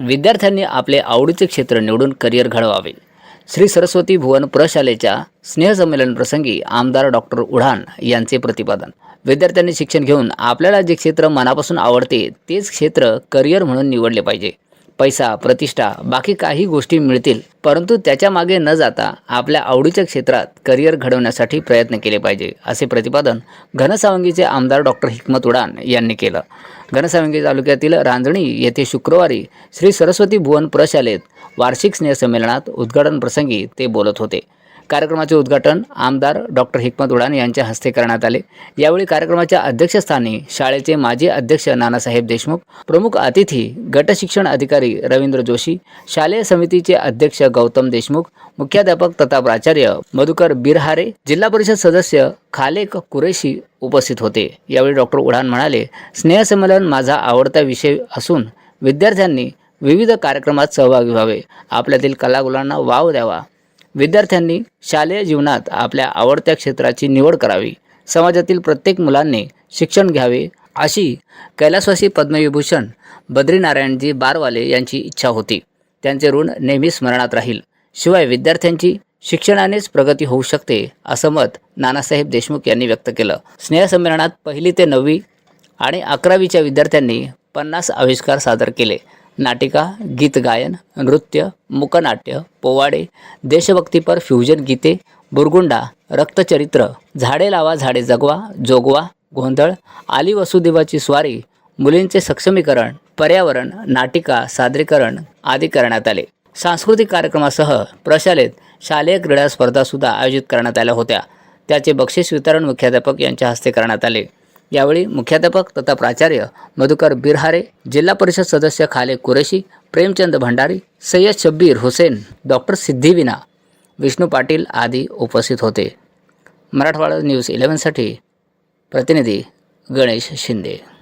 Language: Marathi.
विद्यार्थ्यांनी आपले आवडीचे क्षेत्र निवडून करिअर घडवावे. श्री सरस्वती भुवन प्रशालेच्या स्नेहसंमेलन प्रसंगी आमदार डॉक्टर उढान यांचे प्रतिपादन. विद्यार्थ्यांनी शिक्षण घेऊन आपल्याला जे क्षेत्र मनापासून आवडते तेच क्षेत्र करिअर म्हणून निवडले पाहिजे. पैसा प्रतिष्ठा बाकी काही गोष्टी मिळतील परंतु त्याच्यामागे न जाता आपल्या आवडीच्या क्षेत्रात करिअर घडवण्यासाठी प्रयत्न केले पाहिजे असे प्रतिपादन घनसावंगीचे आमदार डॉक्टर हिकमत उडान यांनी केलं. घनसावंगी तालुक्यातील रांजणी येथे शुक्रवारी श्री सरस्वती भुवन प्रशालेत वार्षिक स्नेहसंमेलनात उद्घाटन प्रसंगी ते बोलत होते. कार्यक्रमाचे उद्घाटन आमदार डॉक्टर हिकमत उडान यांच्या हस्ते करण्यात आले. यावेळी कार्यक्रमाच्या अध्यक्षस्थानी शाळेचे माजी अध्यक्ष नानासाहेब देशमुख प्रमुख अतिथी गटशिक्षण अधिकारी रवींद्र जोशी शालेय समितीचे अध्यक्ष गौतम देशमुख मुख्याध्यापक तथा प्राचार्य मधुकर बिरहारे जिल्हा परिषद सदस्य खालेक कुरेशी उपस्थित होते. यावेळी डॉक्टर उडान म्हणाले स्नेहसंमेलन माझा आवडता विषय असून विद्यार्थ्यांनी विविध कार्यक्रमात सहभागी व्हावे. आपल्यातील कलागुलांना वाव द्यावा. विद्यार्थ्यांनी शालेय जीवनात आपल्या आवडत्या क्षेत्राची निवड करावी. समाजातील प्रत्येक मुलांनी शिक्षण घ्यावे अशी कैलासवासी पद्मविभूषण बद्रीनारायणजी बारवाले यांची इच्छा होती. त्यांचे ऋण नेहमी स्मरणात राहील. शिवाय विद्यार्थ्यांची शिक्षणानेच प्रगती होऊ शकते असं मत नानासाहेब देशमुख यांनी व्यक्त केलं. स्नेहसंमेलनात पहिली ते नववी आणि अकरावीच्या विद्यार्थ्यांनी पन्नास आविष्कार सादर केले. नाटिका गीतगायन नृत्य मुकनाट्य पोवाडे देशभक्तीपर फ्युजन गीते बुरगुंडा रक्तचरित्र झाडे लावा झाडे जगवा जोगवा गोंधळ आली वसुदेवाची स्वारी मुलींचे सक्षमीकरण पर्यावरण नाटिका सादरीकरण आदी करण्यात आले. सांस्कृतिक कार्यक्रमासह प्रशालेत शालेय क्रीडा स्पर्धासुद्धा आयोजित करण्यात आल्या होत्या. त्याचे बक्षीस वितरण मुख्याध्यापक यांच्या हस्ते करण्यात आले. यावेळी मुख्याध्यापक तथा प्राचार्य मधुकर बिरहारे जिल्हा परिषद सदस्य खाले कुरेशी प्रेमचंद भंडारी सय्यद शब्बीर हुसेन डॉक्टर सिद्धिविना विष्णू पाटील आदी उपस्थित होते. मराठवाडा न्यूज इलेव्हनसाठी प्रतिनिधी गणेश शिंदे.